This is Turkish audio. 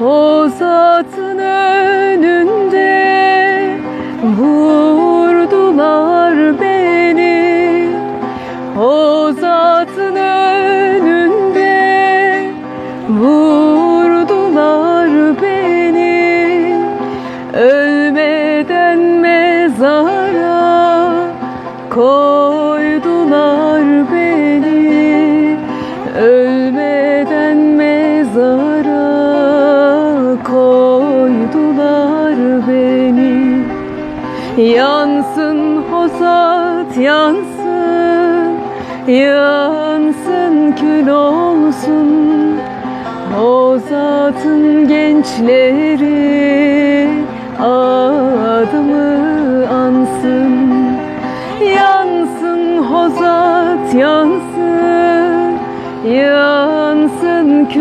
O zatın önünde vurdular beni. O zatın önünde vurdular beni. Ölmeden mezara koydular beni. Ölmeden mezara Yansın hosat yansın. Yansın kül olsun. Hosatın gençleri Adımı ansın. Yansın hosat yansın. Yansın kül